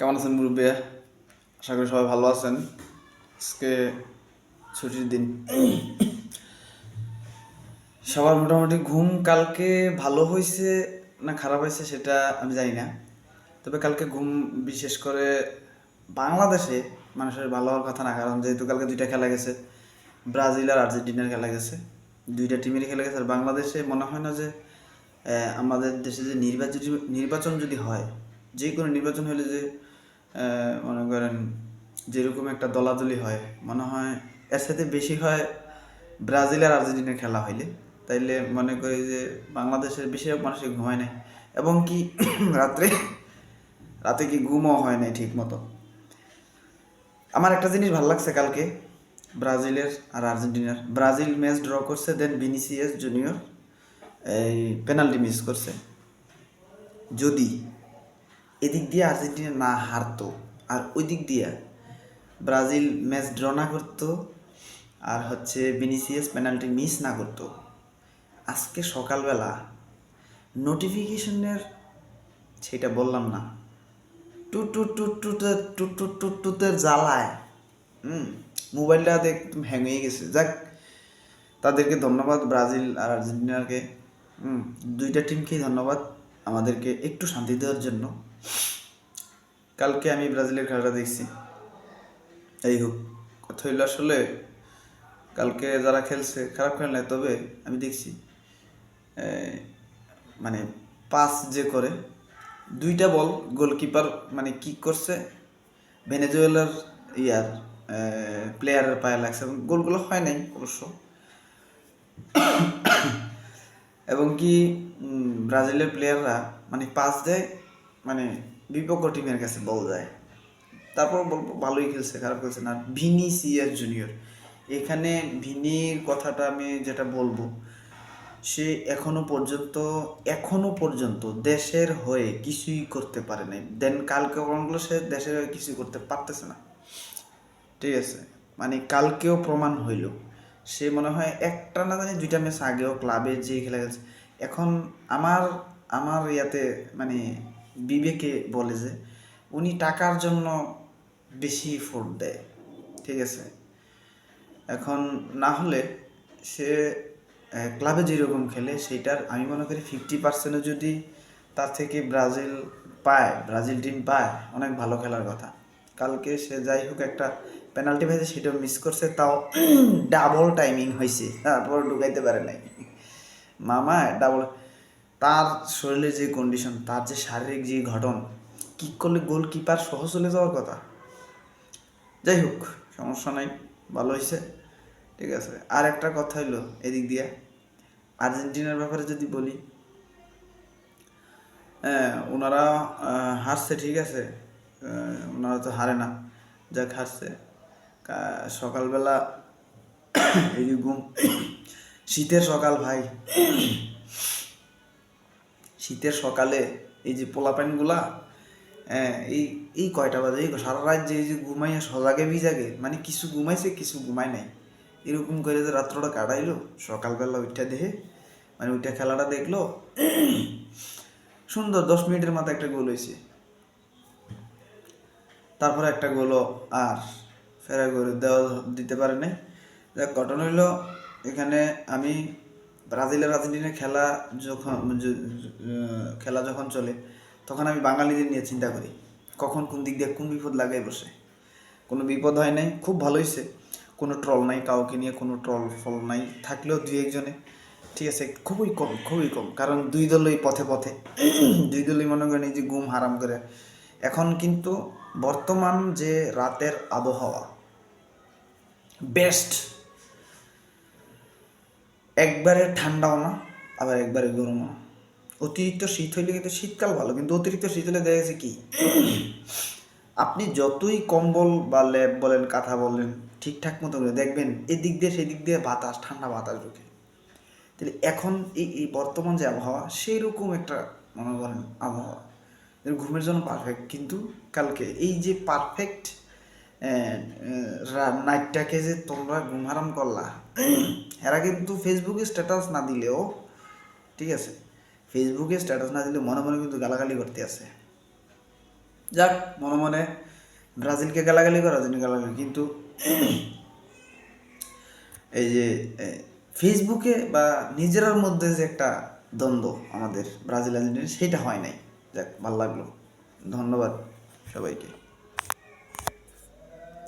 কেমন আছেন মুরব্বী? আশা করি সবাই ভালো আছেন। আজকে ছুটির দিন। সবার মোটামুটি ঘুম কালকে ভালো হয়েছে না খারাপ হয়েছে সেটা আমি জানি না। তবে কালকে ঘুম বিশেষ করে বাংলাদেশে মানুষের ভালো হওয়ার কথা না, কারণ যেহেতু কালকে দুইটা খেলা গেছে, ব্রাজিল আর আর্জেন্টিনার খেলা গেছে। দুইটা টিমেরই খেলা গেছে। আর বাংলাদেশে মনে হয় না যে আমাদের দেশে যে নির্বাচন নির্বাচন যদি হয়, যে কোনো নির্বাচন হলে যে মনে করেন যেরকম একটা দলাদলি হয়, মনে হয় এর সাথে বেশি হয় ব্রাজিল আর আর্জেন্টিনার খেলা হইলে। তাইলে মনে করি যে বাংলাদেশের বেশিরভাগ মানুষই ঘুমায় নাই। এবং কি রাত্রে, রাতে কি ঘুমও হয় নাই ঠিক মতো আমার একটা জিনিস ভালো লাগছে কালকে, ব্রাজিলের আর আর্জেন্টিনার। ব্রাজিল ম্যাচ ড্র করছে দেন ভিনিসিয়াস জুনিয়র এই পেনাল্টি মিস করছে। যদি এদিক দিয়ে আর্জেন্টিনা না হারতো, আর ওই দিক দিয়ে ব্রাজিল ম্যাচ ড্র না করতো, আর হচ্ছে বিনিসিয়াস পেনাল্টি মিস না করতো। আজকে সকালবেলা নোটিফিকেশনের সেটা বললাম না two two two two two two two টু টুতের জ্বালায়, হুম, মোবাইলটা একদম হ্যাং হয়ে গেছে। যাক, তাদেরকে ধন্যবাদ, ব্রাজিল আর আর্জেন্টিনাকে দুইটা টিমকেই ধন্যবাদ, আমাদেরকে একটু শান্তি দেওয়ার জন্য। কালকে আমি ব্রাজিলের খেলাটা দেখছি। এই হোক, কথা হইল আসলে কালকে যারা খেলছে, খারাপ খেলে নাই, তবে আমি দেখছি মানে পাস যে করে, দুইটা বল গোলকিপার মানে কিক করছে, ভেনেজুয়েলার ইয়ার প্লেয়ারের পায়ে লাগছে এবং গোলগুলো হয় নাই অবশ্য। এবং কি ব্রাজিলের প্লেয়াররা মানে পাস দেয় মানে বিপক্ষ টিমের কাছে বল যায় তারপর বলব ভালোই খেলছে, খারাপ খেলছে না। ভিনি সিয়ার জুনিয়র। এখানে ভিনির কথাটা আমি যেটা বলব, সে এখনও পর্যন্ত এখনও পর্যন্ত দেশের হয়ে কিছুই করতে পারে নাই। দেন কালকে বরংগুলো সে দেশের হয়ে কিছুই করতে পারতেছে না। ঠিক আছে? মানে কালকেও প্রমাণ হইল। সে মনে হয় একটা না জানি দুইটা ম্যাচ আগেও ক্লাবে যে খেলা গেছে। এখন আমার আমার ইয়াতে মানে বিবেকে বলে যে, উনি টাকার জন্য বেশি ফোর্ট দেয়। ঠিক আছে? এখন না হলে সে ক্লাবে যেরকম খেলে সেটার আমি মনে করি ফিফটি পার্সেন্টও যদি তার থেকে ব্রাজিল পায়, ব্রাজিল টিম পায়, অনেক ভালো খেলার কথা। কালকে সে যাই হোক একটা পেনাল্টি পেয়েছে সেটাও মিস করছে, তাও ডাবল টাইমিং হয়েছে তারপর ঢুকাইতে পারে নাই। মামা ডাবল তার শরীরের যে কন্ডিশন তার যে শারীরিক যে ঘটন কিক করলে গোলকিপার সহ চলে যাওয়ার কথা? যাই হোক, সমস্যা নাই, ভালো হয়েছে ঠিক আছে। আর একটা কথা হইল এদিক দিয়ে, আর্জেন্টিনার ব্যাপারে যদি বলি হ্যাঁ ওনারা হারছে, ঠিক আছে। ওনারা তো হারে না, যাক হারছে। সকালবেলা, এই যে ঘুম, শীতের সকাল ভাই। শীতের সকালে এই যে পোলাপাইনগুলা হ্যাঁ, এই এই কয়টা বাজে? এই সারা রাত যে এই যে ঘুমাইয়া সজাগে বিজাগে মানে কিছু ঘুমাইছে কিছু ঘুমায় নাই। এরকম করে যে রাত্রটা কাটাইলো সকালবেলা ওইটা দেখে মানে ওইটা খেলাটা দেখল সুন্দর দশ মিনিটের মাথায় একটা গোল হয়েছে তারপরে একটা গোলও আর ফেরা করে দেওয়া দিতে পারে নাই ঘটনা হইল এখানে আমি ব্রাজিলের আর্জেন্টিনার খেলা যখন খেলা যখন চলে, তখন আমি বাঙালিদের নিয়ে চিন্তা করি, কখন কোন দিক দিয়ে কোন বিপদ লাগাই বসে। কোনো বিপদ হয় নাই, খুব ভালো হয়েছে কোনো ট্রল নাই কাউকে নিয়ে, কোনো ট্রল ফল নাই, থাকলেও দুই একজনে, ঠিক আছে, খুবই কম খুবই কম, কারণ দুই দলই পথে পথে, দুই দলই মনে করেন এই যে গুম হারাম করে। এখন কিন্তু বর্তমান যে রাতের আবহাওয়া বেস্ট একবারে ঠান্ডাও না, আবার একবারে গরমও না। অতিরিক্ত শীত হইলে কিন্তু শীতকাল ভালো, কিন্তু অতিরিক্ত শীত হলে দেখা গেছে কি? আপনি যতই কম্বল বা ল্যাব বলেন, কাঁথা বলেন, ঠিকঠাক মতো করে দেখবেন, এদিক দিয়ে সেদিক দিয়ে বাতাস, ঠান্ডা বাতাস ঢুকে। তাহলে এখন এই এই বর্তমান যে আবহাওয়া সেই রকম একটা মনে করেন আবহাওয়া। ঘুমের জন্য পারফেক্ট কিন্তু কালকে এই যে পারফেক্ট নাইটটাকে যে তোমরা ঘুম হারাম করলা। এরা কিন্তু ফেসবুকে স্ট্যাটাস না দিলেও, ঠিক আছে ফেসবুকে স্ট্যাটাস না দিলে মনে মনে কিন্তু গালাগালি করতে আছে যাক, মনে মনে ব্রাজিলকে গালাগালি করা জন্য গালাগালি কিন্তু এই যে ফেসবুকে বা নিজেরার মধ্যে যে একটা দ্বন্দ্ব আমাদের ব্রাজিল আর্জেন্টিনা সেটা হয় নাই। যাক, ভালো লাগল। ধন্যবাদ সবাইকে।